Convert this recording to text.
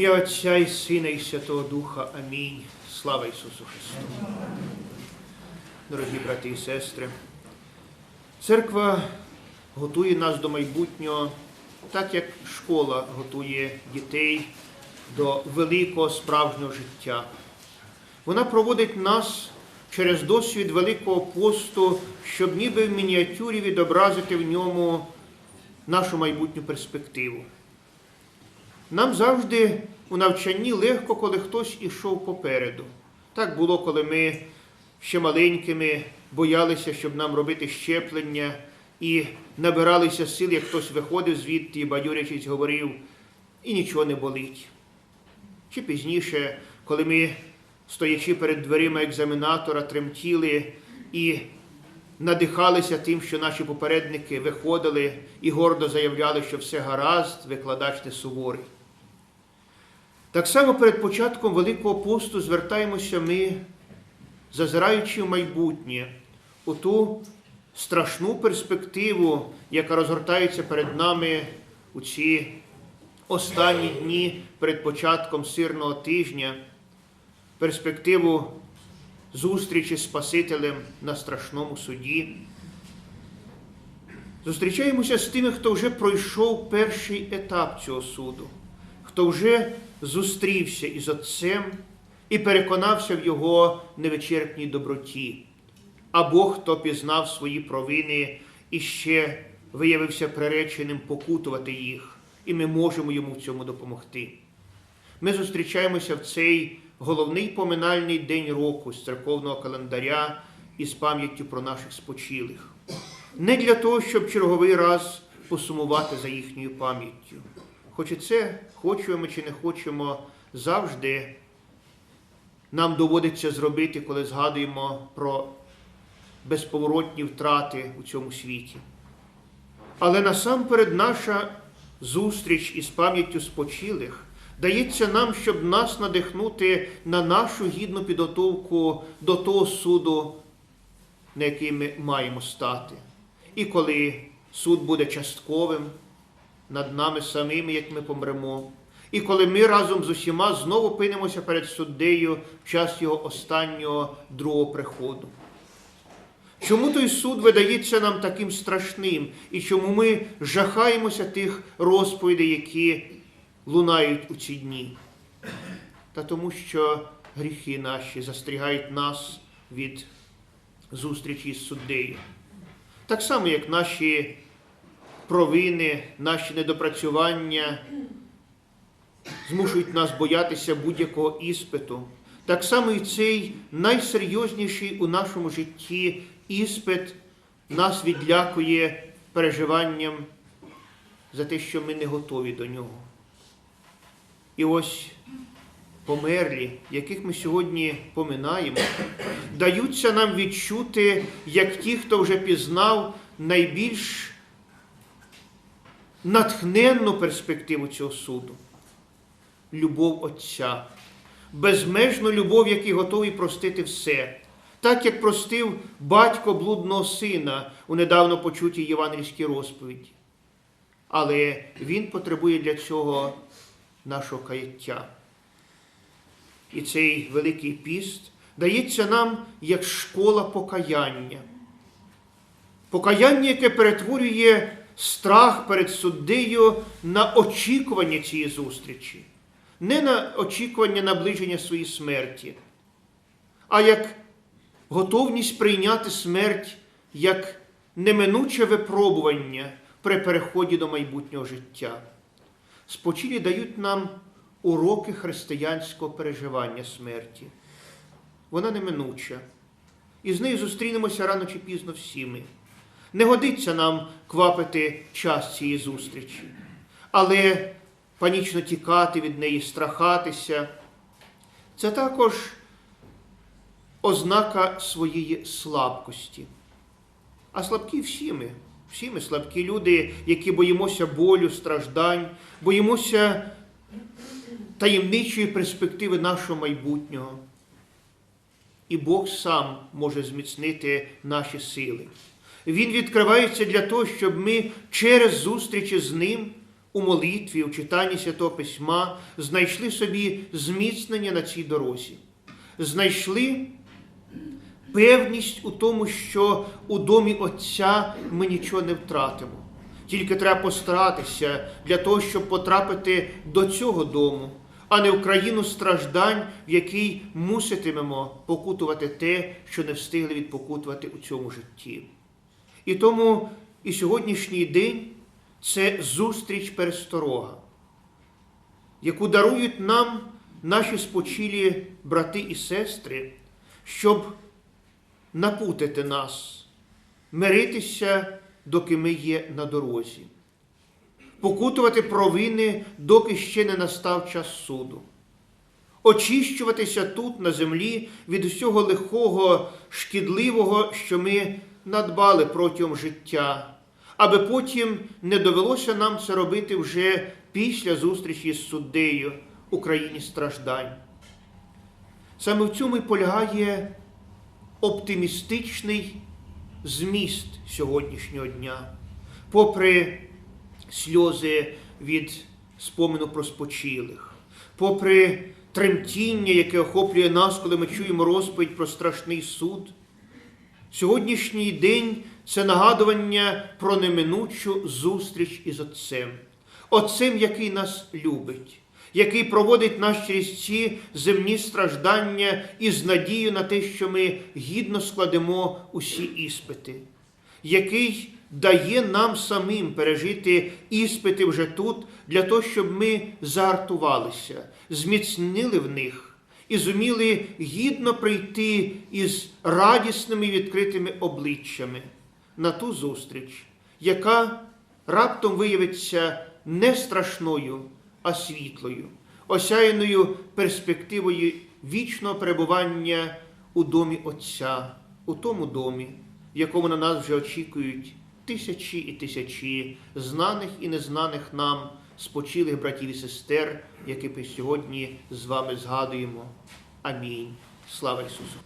ім'я Отця і Сина, і Святого Духа. Амінь. Слава Ісусу Христу. Дорогі брати і сестри, церква готує нас до майбутнього, так як школа готує дітей до великого справжнього життя. Вона проводить нас через досвід Великого посту, щоб ніби в мініатюрі відобразити в ньому нашу майбутню перспективу. Нам завжди у навчанні легко, коли хтось ішов попереду. Так було, коли ми ще маленькими боялися, щоб нам робити щеплення, і набиралися сил, як хтось виходив звідти і бадьорячись говорив, і нічого не болить. Чи пізніше, коли ми, стоячи перед дверима екзаменатора, тремтіли і надихалися тим, що наші попередники виходили і гордо заявляли, що все гаразд, викладач не суворий. Так само перед початком Великого посту звертаємося ми, зазираючи в майбутнє, у ту страшну перспективу, яка розгортається перед нами у ці останні дні перед початком сирного тижня, перспективу зустрічі з Спасителем на страшному суді. Зустрічаємося з тими, хто вже пройшов перший етап цього суду, хто вже зустрівся із Отцем і переконався в Його невичерпній доброті, або хто пізнав свої провини і ще виявився приреченим покутувати їх, і ми можемо йому в цьому допомогти. Ми зустрічаємося в цей головний поминальний день року з церковного календаря із пам'яттю про наших спочилих. Не для того, щоб черговий раз посумувати за їхньою пам'яттю. Хоч і це хочемо чи не хочемо, завжди нам доводиться зробити, коли згадуємо про безповоротні втрати у цьому світі. Але насамперед наша зустріч із пам'яттю спочилих дається нам, щоб нас надихнути на нашу гідну підготовку до того суду, на який ми маємо стати. І коли суд буде частковим над нами самими, як ми помремо, і коли ми разом з усіма знову опинимося перед суддею в час його останнього другого приходу. Чому той суд видається нам таким страшним, і чому ми жахаємося тих розповідей, які лунають у ці дні? Та тому, що гріхи наші застерігають нас від зустрічі з суддею. Так само, як наші провини, наші недопрацювання змушують нас боятися будь-якого іспиту. Так само і цей найсерйозніший у нашому житті іспит нас відлякує переживанням за те, що ми не готові до нього. І ось померлі, яких ми сьогодні поминаємо, даються нам відчути, як ті, хто вже пізнав найбільш натхненну перспективу цього суду любов Отця, безмежну любов, який готовий простити все, так як простив батько блудного сина у недавно почутій євангельській розповіді. Але Він потребує для цього нашого каяття. І цей Великий піст дається нам як школа покаяння. Покаяння, яке перетворює страх перед суддею на очікування цієї зустрічі, не на очікування наближення своєї смерті, а як готовність прийняти смерть як неминуче випробування при переході до майбутнього життя. Спочилі дають нам уроки християнського переживання смерті. Вона неминуча. І з нею зустрінемося рано чи пізно всі ми. Не годиться нам квапити час цієї зустрічі, але панічно тікати від неї, страхатися. Це також ознака своєї слабкості. А слабкі всі ми, всі ми слабкі люди, які боїмося болю, страждань, боїмося таємничої перспективи нашого майбутнього. І Бог сам може зміцнити наші сили. Він відкривається для того, щоб ми через зустрічі з ним у молитві, у читанні Святого Письма знайшли собі зміцнення на цій дорозі, знайшли певність у тому, що у домі Отця ми нічого не втратимо. Тільки треба постаратися для того, щоб потрапити до цього дому, а не в країну страждань, в якій муситимемо покутувати те, що не встигли відпокутувати у цьому житті. І тому і сьогоднішній день це зустріч пересторога, яку дарують нам наші спочилі брати і сестри, щоб напутити нас, миритися, доки ми є на дорозі, покутувати провини, доки ще не настав час суду, очищуватися тут, на землі, від усього лихого, шкідливого, що ми надбали протягом життя, аби потім не довелося нам це робити вже після зустрічі з суддею у країні страждань. Саме в цьому і полягає оптимістичний зміст сьогоднішнього дня, попри сльози від спомину про спочилих, попри тремтіння, яке охоплює нас, коли ми чуємо розповідь про страшний суд. Сьогоднішній день це нагадування про неминучу зустріч із Отцем, Отцем, який нас любить, який проводить нас через ці земні страждання із надією на те, що ми гідно складемо усі іспити, який дає нам самим пережити іспити вже тут, для того, щоб ми зартувалися, зміцнили в них і зуміли гідно прийти із радісними відкритими обличчями на ту зустріч, яка раптом виявиться не страшною, а світлою, осяяною перспективою вічного перебування у домі Отця, у тому домі, в якому на нас вже очікують тисячі і тисячі знаних і незнаних нам спочилих братів і сестер, яких ми сьогодні з вами згадуємо. Амінь. Слава Ісусу!